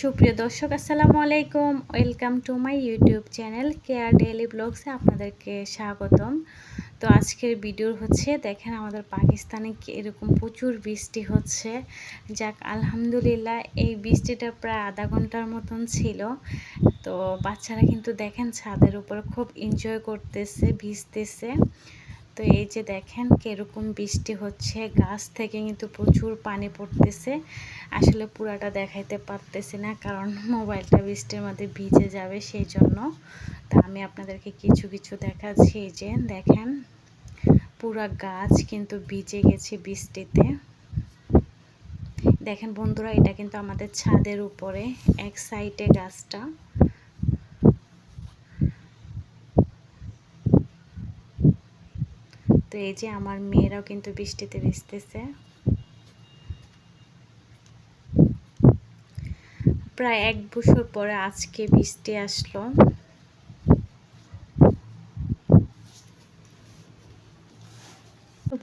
সুপ্রিয় দর্শক, আসসালামু আলাইকুম। Welcome to my YouTube channel care daily ব্লগসে আপনাদেরকে স্বাগতম। তো আজকের ভিডিও হচ্ছে, দেখেন আমাদের পাকিস্তানে এরকম প্রচুর বৃষ্টি হচ্ছে। যাক, আলহামদুলিল্লাহ, এই বৃষ্টিটা প্রায় আধা ঘণ্টার মতন ছিল। তো বাচ্চারা কিন্তু দেখেন ছাদের উপর খুব এনজয় করতেছে, ভিজতেছে। তো এই যে দেখেন কীরকম বৃষ্টি হচ্ছে, গাছ থেকে কিন্তু প্রচুর পানি পড়তেছে। আসলে পুরাটা দেখাইতে পারতেছি না কারণ মোবাইলটা বৃষ্টির মধ্যে ভিজে যাবে সেই জন্য তা আমি আপনাদেরকে কিছু কিছু দেখাচ্ছি। এই যে দেখেন, পুরা গাছ কিন্তু ভিজে গেছে বৃষ্টিতে। দেখেন বন্ধুরা, এটা কিন্তু আমাদের ছাদের উপরে, এক সাইডে গাছটা। তো এই যে আমার মেয়েরাও কিন্তু বৃষ্টিতে ভিজতেছে। প্রায় এক বছর পরে আজকে বৃষ্টি আসলো।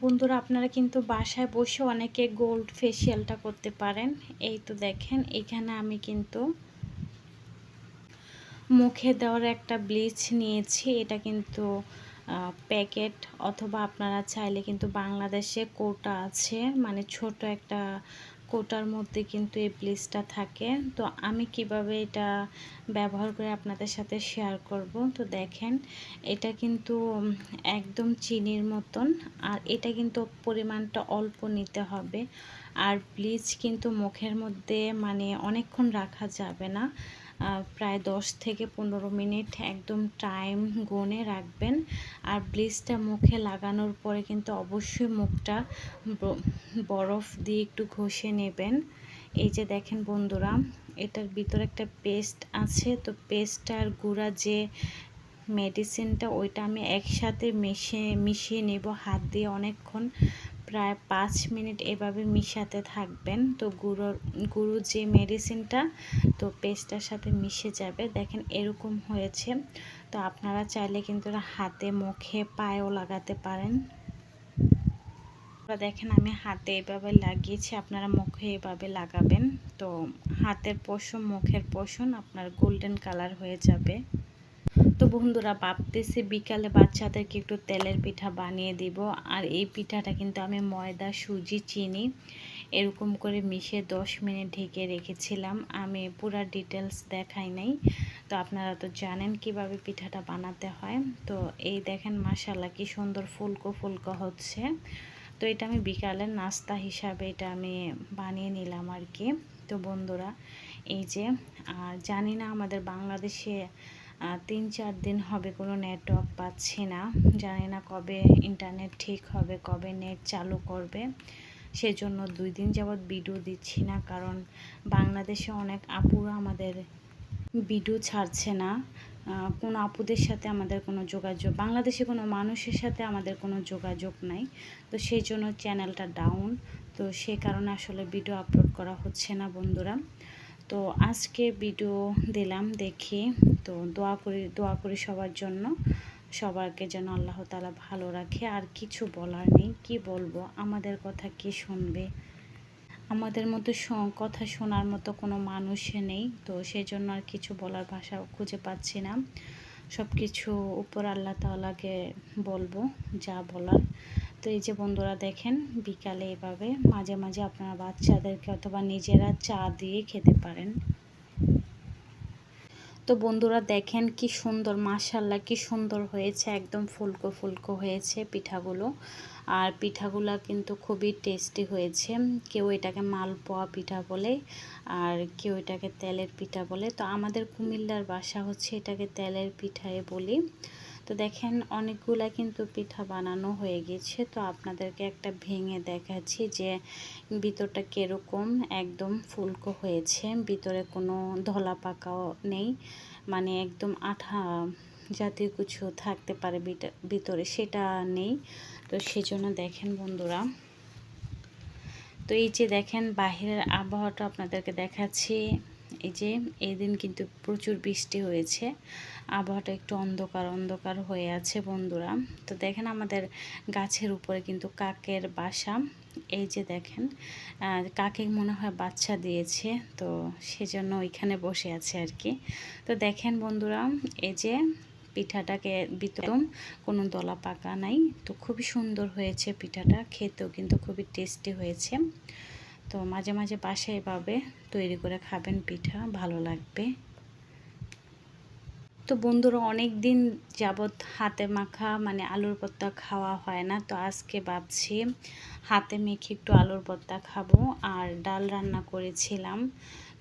বন্ধুরা, আপনারা কিন্তু বাসায় বসে অনেকে গোল্ড ফেসিয়ালটা করতে পারেন। এই তো দেখেন, এখানে আমি কিন্তু মুখে দেওয়ার একটা ব্লিচ নিয়েছি। এটা কিন্তু প্যাকেট অথবা আপনারা চাইলে কিন্তু বাংলাদেশে কোটা আছে। মানে ছোট একটা কোটার মধ্যে কিন্তু এই ব্লিচটা থাকে। তো আমি কীভাবে এটা ব্যবহার করে আপনাদের সাথে শেয়ার করব? তো দেখেন, এটা কিন্তু একদম চিনির মতন। আর এটা কিন্তু পরিমাণটা অল্প নিতে হবে। আর ব্লিচ কিন্তু মুখের মধ্যে মানে অনেকক্ষণ রাখা যাবে না। প্রায় দশ থেকে পনেরো মিনিট একদম টাইম গনে রাখবেন। আর ব্লিচটা মুখে লাগানোর পরে কিন্তু অবশ্যই মুখটা বরফ দিয়ে একটু ঘষে নেবেন। এই যে দেখেন বন্ধুরা, এটার ভিতরে একটা পেস্ট আছে। তো পেস্টটার গুঁড়া যে মেডিসিনটা ওইটা আমি একসাথে মিশিয়ে মিশিয়ে নেব হাত দিয়ে অনেকক্ষণ। প্রায় পাঁচ মিনিট এভাবে মিশাতে থাকবেন। তো গুঁড়োর গুঁড়ো যে মেডিসিনটা তো পেস্টটার সাথে মিশে যাবে। দেখেন এরকম হয়েছে। তো আপনারা চাইলে কিন্তু হাতে, মুখে, পায়েও লাগাতে পারেন। দেখেন আমি হাতে এভাবে লাগিয়েছি, আপনারা মুখে এভাবে লাগাবেন। তো হাতের পোষণ, মুখের পোষণ আপনার গোল্ডেন কালার হয়ে যাবে। তো বন্ধুরা ভাবতেছি বিকালে বাচ্চাদেরকে একটু তেলের পিঠা বানিয়ে দিব। আর এই পিঠাটা কিন্তু আমি ময়দা, সুজি, চিনি এরকম করে মিশে দশ মিনিট ঢেকে রেখেছিলাম। আমি পুরা ডিটেলস দেখাই নাই। তো আপনারা তো জানেন কীভাবে পিঠাটা বানাতে হয়। তো এই দেখেন মাসাল্লা কি সুন্দর ফুলকো ফুলকো হচ্ছে। তো এটা আমি বিকালের নাস্তা হিসাবে এটা আমি বানিয়ে নিলাম আর কি। তো বন্ধুরা, এই যে, আর জানি না আমাদের বাংলাদেশে তিন চার দিন হবে কোনো নেটওয়ার্ক পাচ্ছি না। জানি না কবে ইন্টারনেট ঠিক হবে, কবে নেট চালু করবে। সেজন্য দুই দিন যাবৎ ভিডিও দিচ্ছি না, কারণ বাংলাদেশে অনেক আপুরা আমাদের ভিডিও ছাড়ছে না। কোনো আপুদের সাথে আমাদের কোনো যোগাযোগ, বাংলাদেশে কোনো মানুষের সাথে আমাদের কোনো যোগাযোগ নাই। তো সেই জন্য চ্যানেলটা ডাউন তো সে কারণে আসলে ভিডিও আপলোড করা হচ্ছে না বন্ধুরা। তো আজকে ভিডিও দিলাম দেখি। তো দোয়া করি দোয়া করি সবার জন্য। সবারকে যেন আল্লাহ তালা ভালো রাখে। আর কিছু বলার নেই। কি বলব? আমাদের কথা কি শুনবে? আমাদের মতো কথা শোনার মতো কোনো মানুষ নেই। তো সেই জন্য আর কিছু বলার ভাষা খুঁজে পাচ্ছি না। সব কিছু উপর আল্লাহ তালাকে বলব, যা বলার। তো এই যে বন্ধুরা দেখেন, বিকালে এভাবে মাঝে মাঝে আপনারা বাচ্চাদেরকে অথবা নিজেরা চা দিয়ে খেতে পারেন। তো বন্ধুরা দেখেন কি সুন্দর মাশাল্লাহ কি সুন্দর হয়েছে, একদম ফুলকো ফুলকো হয়েছে পিঠাগুলো। আর পিঠাগুলো কিন্তু খুবই টেস্টি হয়েছে। কেউ এটাকে মালপোয়া পিঠা বলে, আর কেউ এটাকে তেলের পিঠা বলে। তো আমাদের কুমিল্লার বাসা হচ্ছে এটাকে তেলের পিঠায় বলি। তো দেখেন অনেকগুলা কিন্তু পিঠা বানানো হয়ে গেছে। তো আপনাদেরকে একটা ভেঙে দেখাচ্ছি যে ভিতরটা কীরকম, একদম ফুলকো হয়েছে। ভিতরে কোনো ধলা পাকাও নেই। মানে একদম আঠা জাতীয় কিছু থাকতে পারে ভিতরে সেটা নেই। তো সেজন্য দেখেন বন্ধুরা। তো এই যে দেখেন বাহিরের আবহাওয়াটা আপনাদেরকে দেখাচ্ছি। এই যে, এই দিন কিন্তু প্রচুর বৃষ্টি হয়েছে। আবহাওয়াটা একটু অন্ধকার অন্ধকার হয়ে আছে বন্ধুরা। তো দেখেন আমাদের গাছের উপরে কিন্তু কাকের বাসা। এই যে দেখেন কাকে মনে হয় বাচ্চা দিয়েছে, তো সেজন্য ওইখানে বসে আছে আর কি। তো দেখেন বন্ধুরা, এই যে পিঠাটাকে বিতরম কোনো দলা পাকা নাই। তো খুবই সুন্দর হয়েছে পিঠাটা, খেতেও কিন্তু খুবই টেস্টি হয়েছে। তো মাঝে মাঝে বাসায় পাবে তৈরি করে খাবেন পিঠা, ভালো লাগবে। তো বন্ধুরা অনেক দিন যাবৎ হাতে মাখা মানে আলুর পত্তা খাওয়া হয় না। তো আজকে ভাবছি হাতে মেখে একটু আলুর পত্তা খাব আর ডাল রান্না করেছিলাম।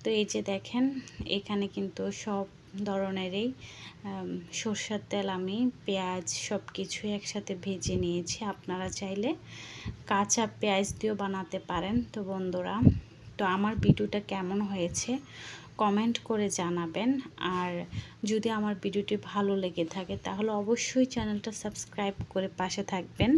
তো এই যে দেখেন, এখানে কিন্তু সব ধরনেরই সর্ষের তেল আমি, পেঁয়াজ সব কিছুই একসাথে ভেজে নিয়েছি। আপনারা চাইলে কাঁচা পেঁয়াজ দিয়েও বানাতে পারেন। তো বন্ধুরা, তো আমার ভিডিওটা কেমন হয়েছে কমেন্ট করে জানাবেন। আর যদি আমার ভিডিওটি ভালো লেগে থাকে, তাহলে অবশ্যই চ্যানেলটা সাবস্ক্রাইব করে পাশে থাকবেন।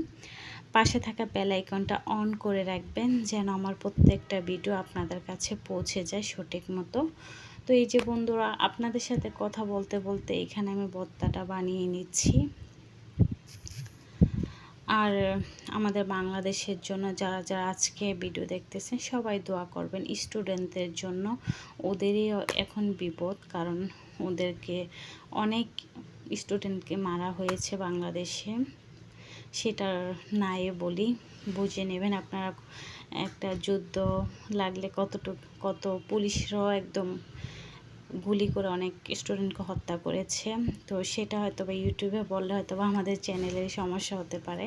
পাশে থাকা বেল আইকনটা অন করে রাখবেন, যেন আমার প্রত্যেকটা ভিডিও আপনাদের কাছে পৌঁছে যায় সঠিক মতো। তো এই যে বন্ধুরা, আপনাদের সাথে কথা বলতে বলতে এখানে আমি ভর্তাটা বানিয়ে নিচ্ছি। আর আমাদের বাংলাদেশের জন্য যারা যারা আজকে ভিডিও দেখতেছেন, সবাই দোয়া করবেন স্টুডেন্টদের জন্য। ওদেরই এখন বিপদ, কারণ ওদেরকে অনেক স্টুডেন্টকে মারা হয়েছে বাংলাদেশে। সেটার নাই বলি, বুঝে নেবেন আপনারা একটা যুদ্ধ লাগলে কতটুকু, কত পুলিশরাও একদম গুলি করে অনেক স্টুডেন্টকে হত্যা করেছে। তো সেটা হয়তো বা ইউটিউবে বললে হয়তো বা আমাদের চ্যানেলের সমস্যা হতে পারে।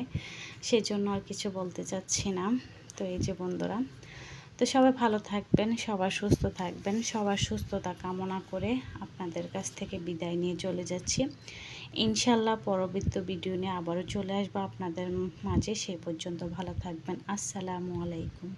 সেজন্য আর কিছু বলতে চাচ্ছি না। তো এই যে বন্ধুরা, তো সবাই ভালো থাকবেন সবার সুস্থ থাকবেন, সবার সুস্থতা কামনা করে আপনাদের কাছ থেকে বিদায় নিয়ে চলে যাচ্ছি। ইনশাল্লাহ পরবর্তী ভিডিও নিয়ে আবারও চলে আসব আপনাদের মাঝে। সেই পর্যন্ত ভালো থাকবেন। আসসালামু আলাইকুম।